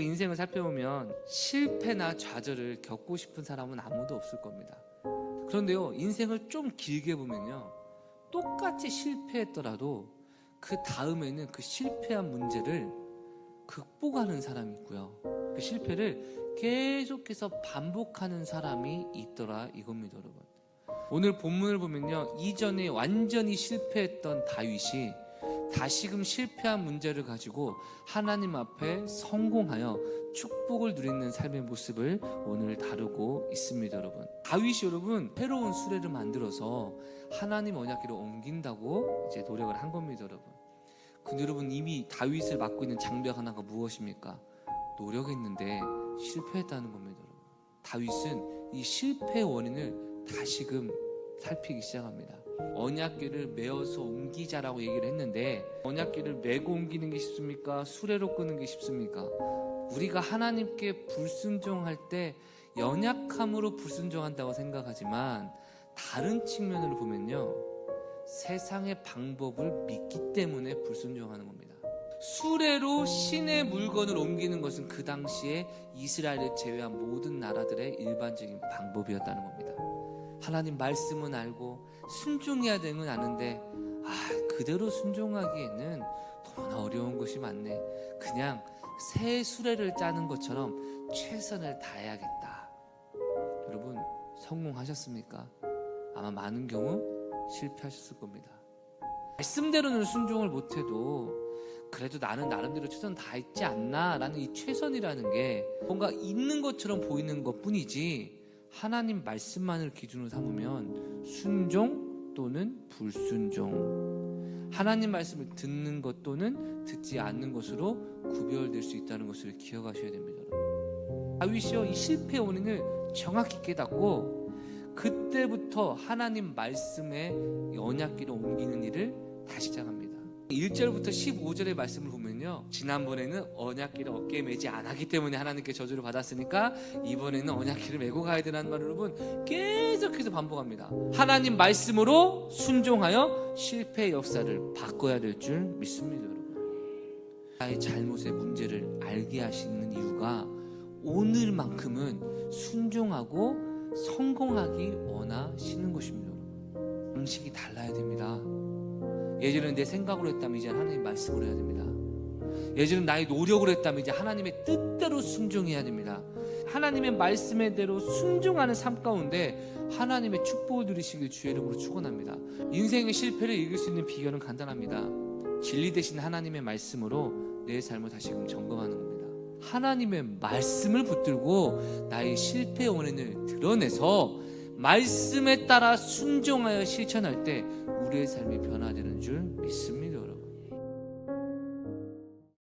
인생을 살펴보면 실패나 좌절을 겪고 싶은 사람은 아무도 없을 겁니다. 그런데요, 인생을 좀 길게 보면요, 똑같이 실패했더라도 그 다음에는 그 실패한 문제를 극복하는 사람이 있고요. 그 실패를 계속해서 반복하는 사람이 있더라 이겁니다, 여러분. 오늘 본문을 보면요, 이전에 완전히 실패했던 다윗이 다시금 실패한 문제를 가지고 하나님 앞에 성공하여 축복을 누리는 삶의 모습을 오늘 다루고 있습니다, 여러분. 다윗이 여러분 새로운 수레를 만들어서 하나님 언약기로 옮긴다고 이제 노력을 한 겁니다, 여러분. 근데 여러분 이미 다윗을 맡고 있는 장벽 하나가 무엇입니까? 노력했는데 실패했다는 겁니다, 여러분. 다윗은 이 실패의 원인을 다시금 살피기 시작합니다. 언약궤를 메어서 옮기자라고 얘기를 했는데 언약궤를 메고 옮기는 게 쉽습니까? 수레로 끄는 게 쉽습니까? 우리가 하나님께 불순종할 때 연약함으로 불순종한다고 생각하지만 다른 측면으로 보면요. 세상의 방법을 믿기 때문에 불순종하는 겁니다. 수레로 신의 물건을 옮기는 것은 그 당시에 이스라엘을 제외한 모든 나라들의 일반적인 방법이었다는 겁니다. 하나님 말씀은 알고 순종해야 되는 건 아는데 아 그대로 순종하기에는 너무나 어려운 것이 많네. 그냥 새 수레를 짜는 것처럼 최선을 다해야겠다. 여러분 성공하셨습니까? 아마 많은 경우 실패하셨을 겁니다. 말씀대로는 순종을 못해도 그래도 나는 나름대로 최선 다했지 않나라는 이 최선이라는 게 뭔가 있는 것처럼 보이는 것 뿐이지 하나님 말씀만을 기준으로 삼으면 순종 또는 불순종 하나님 말씀을 듣는 것 또는 듣지 않는 것으로 구별될 수 있다는 것을 기억하셔야 됩니다. 다윗이요 이 실패의 원인을 정확히 깨닫고 그때부터 하나님 말씀의 언약기로 옮기는 일을 다시 시작합니다. 1절부터 15절의 말씀을 보면요. 지난번에는 언약기를 어깨에 매지 않았기 때문에 하나님께 저주를 받았으니까 이번에는 언약기를 메고 가야 되는 말 여러분 계속해서 반복합니다. 하나님 말씀으로 순종하여 실패의 역사를 바꿔야 될 줄 믿습니다, 여러분. 나의 잘못의 문제를 알게 하시는 이유가 오늘만큼은 순종하고 성공하기 원하 예전에는 내 생각으로 했다면 이제 하나님 말씀으로 해야 됩니다. 예전에는 나의 노력으로 했다면 이제 하나님의 뜻대로 순종해야 됩니다. 하나님의 말씀의 대로 순종하는 삶 가운데 하나님의 축복을 누리시길 주의 이름으로 축원합니다. 인생의 실패를 이길 수 있는 비결은 간단합니다. 진리 대신 하나님의 말씀으로 내 삶을 다시금 점검하는 겁니다. 하나님의 말씀을 붙들고 나의 실패 원인을 드러내서 말씀에 따라 순종하여 실천할 때 우리의 삶이 변화되는 줄 믿습니다.